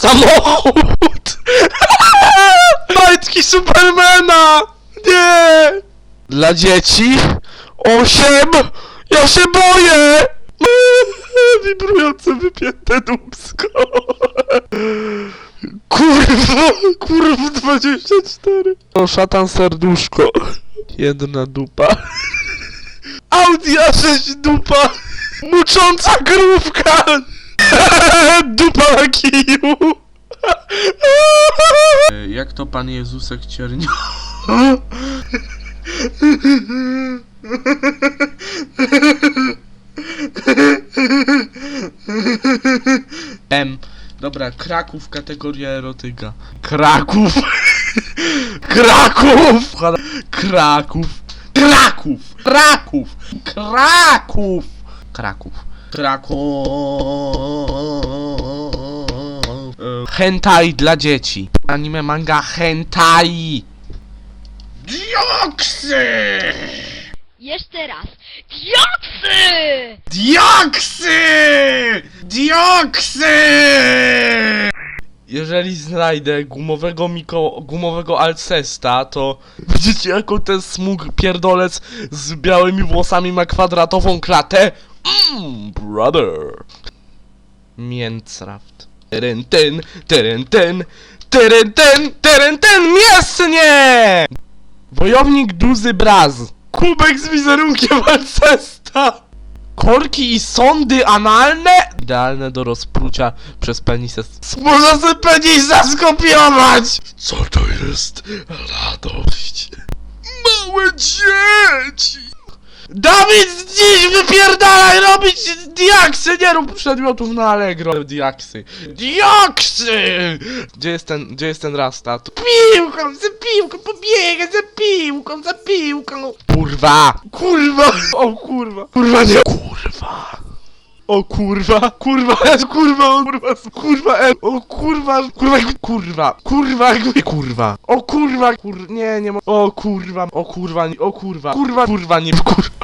Samochód! Majtki Supermana! Nie! Dla dzieci? Osiem! Ja się boję! Wibrujące wypięte dubsko. Kurwa, kurwa 24. O, szatan serduszko. Jedna dupa. Audi A6 dupa. Mucząca krówka. Dupa na kiju. Jak to Pan Jezusek ciernio? M. Dobra, Kraków, kategoria erotyka. Kraków! Kraków! Kraków! Kraków! Kraków! Kraków! Kraków. Kraków. Hentai dla dzieci. Anime manga hentai. Dioksy! Jeszcze raz. Dioksy! Dioksy! Dioksy! Jeżeli znajdę gumowego Miko, gumowego Alcesta, to widzicie jaką ten smug pierdolec z białymi włosami ma kwadratową klatę? Mmm, brother. Mięcraft. Terentyn, terentyn, terentyn, terentyn, mięsnie! Wojownik Duzy Braz. Kubek z wizerunkiem Alcesta. Korki i sądy analne? Idealne do rozprucia przez penisa. Można sobie penisa skopiować! Co to jest radość? Małe dzieci! Dawid, dziś wypierdalaj robić diaksy! Nie rób przedmiotów na Allegro. Diaksy. Diaksy! Gdzie jest ten, gdzie jest ten rastat? Piłką, za piłką, pobiegaj za piłką, za piłką! Kurwa! Kurwa! O kurwa! Kurwa nie! Kurwa! O kurwa! Kurwa! Kurwa! O kurwa! Kurwa! e, O kurwa! Kurwa! Kurwa! Kurwa! Kurwa! O kurwa! Kur... Nie, nie. O kurwa! O kurwa! O kurwa! Kurwa! Kurwa! Nie... Kurwa!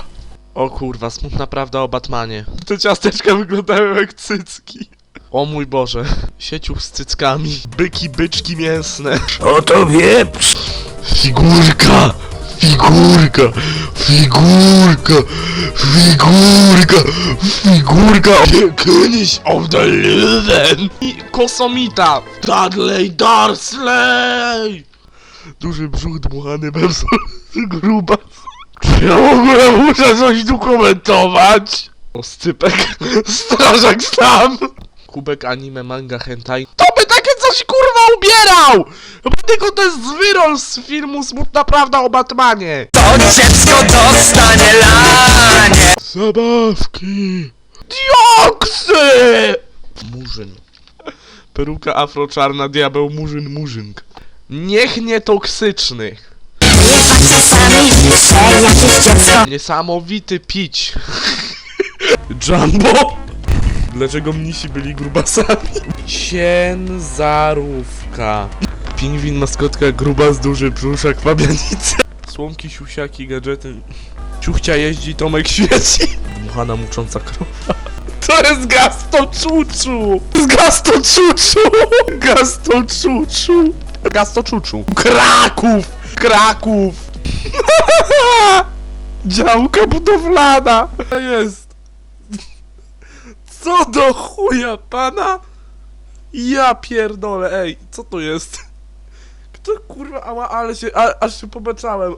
O kurwa! Smutna prawda o Batmanie. Te ciasteczka wyglądają jak cycki. O mój Boże. Sieciuch z cyckami. Byki, byczki mięsne. Oto wieprz! Figurka! Figurka! Figurka! Figurka! Figurka! König of the Löwen! I Kosomita! Dudley Darsley! Duży brzuch dmuchany Bebsol gruba. Czy ja w ogóle muszę coś tu komentować? Oscypek, strażak sam! Kubek anime manga hentai. To by takie coś kurwa ubierał! Chyba tylko to jest wyrol z filmu Smutna Prawda o Batmanie. To dziecko dostanie lanie! Zabawki! Dioksy! Murzyn. Peruka afroczarna, diabeł, murzyn, murzynk. Niech nie toksyczny. Niesamowity pić. Jumbo? Dlaczego mnisi byli grubasami? Ciężarówka. Pingwin, maskotka, grubas, duży brzuszak, fabianice. Słomki, siusiaki, gadżety. Ciuchcia jeździ, Tomek świeci. Dmuchana, mucząca krowa. To jest Gasto Czuczu! Z Gasto Czuczu! Gasto Czuczu! Gasto Czuczu! Kraków! Kraków! Działka budowlana! Jest! Co do chuja pana? Ja pierdolę, ej, co to jest? Kto kurwa, ała, ale się, a, aż się pobeczałem.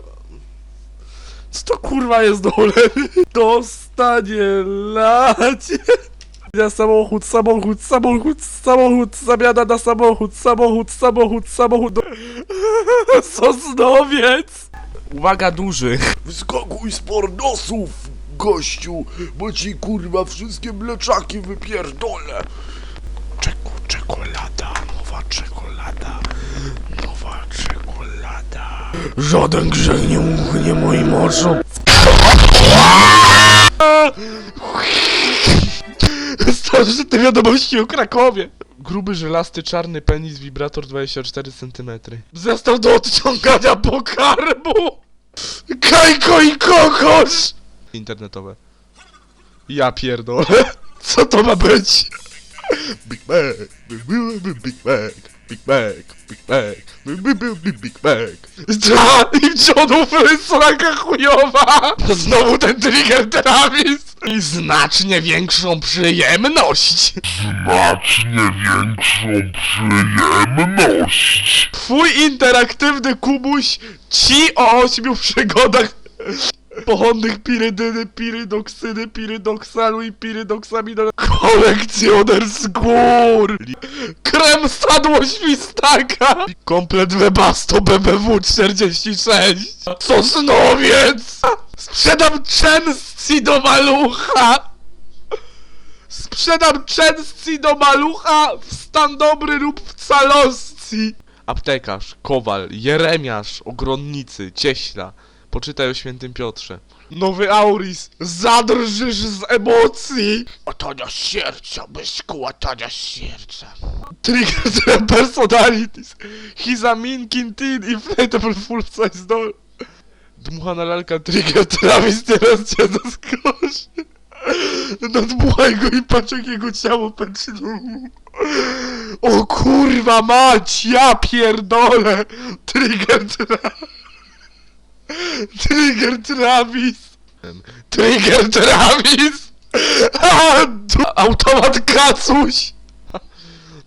Co to kurwa jest dole? Dostanie lacie. Na samochód, samochód, samochód, samochód, zamiana na samochód, samochód, samochód, samochód. Sosnowiec! Uwaga, duży. Wyskakuj z pornosów, gościu, bo ci kurwa wszystkie mleczaki wypierdolę. Czeko, czekolada, nowa czekolada, nowa czekolada. Żaden grzech nie uchnie moim oczom. Starzy te wiadomości o Krakowie. Gruby, żelasty, czarny penis, wibrator 24 cm. Zestaw do odciągania pokarmu! Kajko i kokosz! Internetowe. Ja pierdolę. Co to ma być? Big Mac, Big Mac, Big Mac, Big Mac, Big Mac, Big Mac, Big Mac. Ta, i chujowa! Znowu ten trigger Travis! I znacznie większą przyjemność! znacznie większą przyjemność. Twój interaktywny kubuś ci o ośmiu przygodach pochodnych pirydyny, pirydoksyny, pirydoksalu i pirydoksaminu. Kolekcjoner z gór! Krem sadło świstaka! Komplet webasto BBW 46! Sosnowiec! Sprzedam częstci do malucha! Sprzedam częstci do malucha w stan dobry lub w calosci! Aptekarz, kowal, jeremiasz, ogrodnicy, cieśla. Poczytaj o świętym Piotrze. Nowy Auris, zadrżysz z emocji! Otonia siercia, byszku, otonia siercia. Trigger personalities. He's a mean kintin, inflatable full size doll. Dmuchana lalka Trigger Travis teraz cię zaskoczy. Nadmuchaj go i patrz jakiego ciało pęczyło. O kurwa mać, ja pierdolę! Trigger Travis. Trigger Travis! Trigger Travis! Automat kacuś!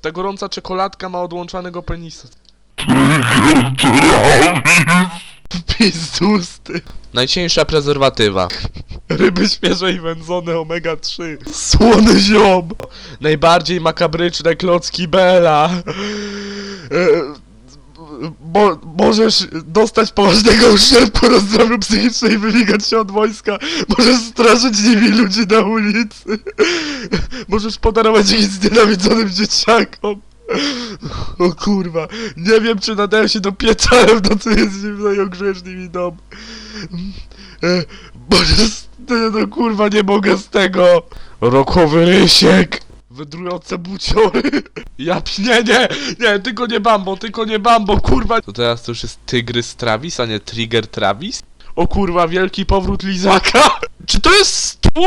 Ta gorąca czekoladka ma odłączanego penisa. Pizdusty. Najcieńsza prezerwatywa. Ryby świeże i wędzone omega 3. Słony ziom. Najbardziej makabryczne klocki Bela. E, Mo możesz dostać poważnego uszczerbku na zdrowiu psychicznym i wymigać się od wojska. Możesz straszyć nimi ludzi na ulicy. Możesz podarować ich znienawidzonym dzieciakom. O kurwa, nie wiem czy nadają się do pieca, ale w nocy jest zimno i ogrzeszny mi dom. E, Możesz... No kurwa, nie mogę z tego. Rokowy rysiek. Wydrujące buciory. Ja nie, nie, nie, tylko nie Bambo, tylko nie Bambo, kurwa. To teraz to już jest Tygrys Travis, a nie Trigger Travis? O kurwa, wielki powrót Lizaka. Czy to jest stu?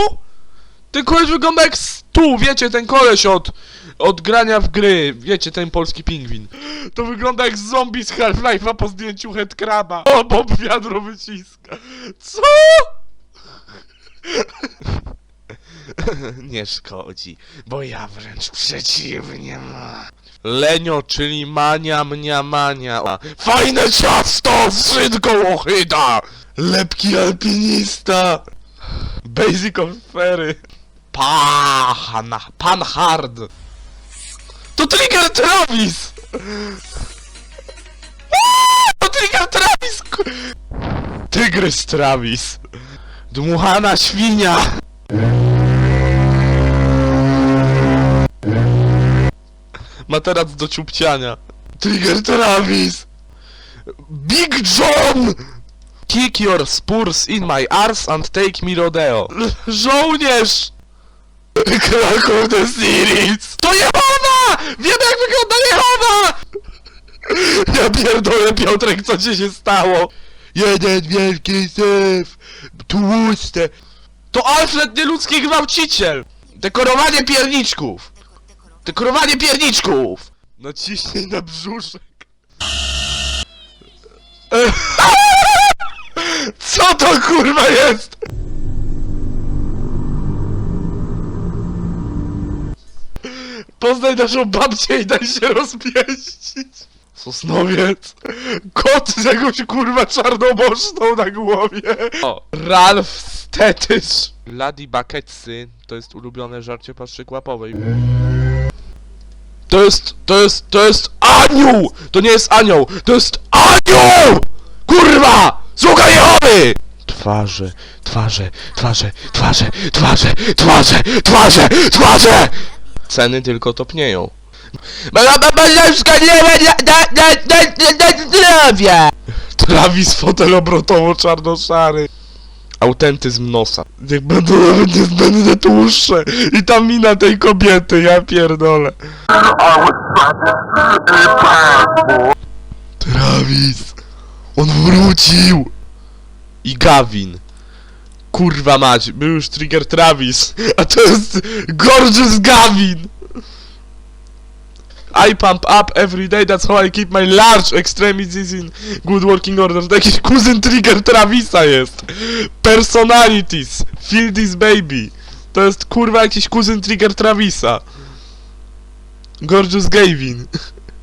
Ten koleś wygląda jak stu, wiecie, ten koleś od, od grania w gry, wiecie, ten polski pingwin. To wygląda jak zombie z Half-Life'a po zdjęciu Headcraba. O, Bob wiadro wyciska. Co? Nie szkodzi, bo ja wręcz przeciwnie. Lenio, czyli mania, mnia, mania. Fajne ciasto z szynką ochyda! Lepki alpinista! Basic of Ferry. Pan, pan hard. To Trigger Travis! To Trigger Travis! Tygrys Travis. Dmuchana świnia! Materac do ciupciania. Trigger Travis! Big John! Kick your spurs in my arse and take me rodeo. Żołnierz! Kraków the Series! To Jehowa! Wiemy jak wygląda Jehowa! Ja pierdolę Piotrek, co ci się stało? Jeden wielki syf! Tłuste! To Alfred nieludzki gwałciciel! Dekorowanie pierniczków! Dekorowanie pierniczków! Naciśnij na brzuszek. Co to kurwa jest? Poznaj naszą babcię i daj się rozpieścić. Sosnowiec. Kot z jakąś kurwa czarnoboczną na głowie. O, Ralph Stetysz. Lady Bucketsy to jest ulubione żarcie paszczyk łapowej. To jest, to jest, to jest anioł! To nie jest anioł, to jest anioł! Kurwa! Słuchaj Jehowy! Twarze, twarze, twarze, twarze, twarze, twarze, twarze, twarze! Ceny tylko topnieją. zdrowia! Travis fotel obrotowo czarno-szary. Autentyzm nosa. Niech będą nawet niezbędne tłuszcze. I ta mina tej kobiety, ja pierdolę. Travis! On wrócił! I Gavin. Kurwa mać, był już trigger Travis, a to jest Gorgeous Gavin! I pump up every day, that's how I keep my large extremities in good working order. To jakiś kuzyn trigger Travisa jest. Personalities. Feel this baby. To jest kurwa jakiś kuzyn trigger Travisa. Gorgeous Gavin.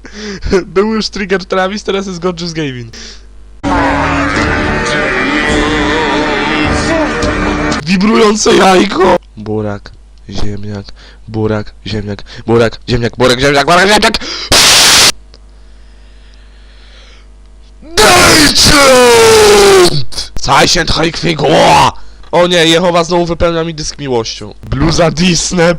Był już trigger Travis, teraz jest Gorgeous Gavin. Wibrujące jajko! Burak, ziemniak, burak, ziemniak, burak, ziemniak, burak, ziemniak, burak, ziemniak! Dejcent! Zeichent Heikwigła! O nie, Jehowa znowu wypełnia mi dysk miłością. Bluza Disney!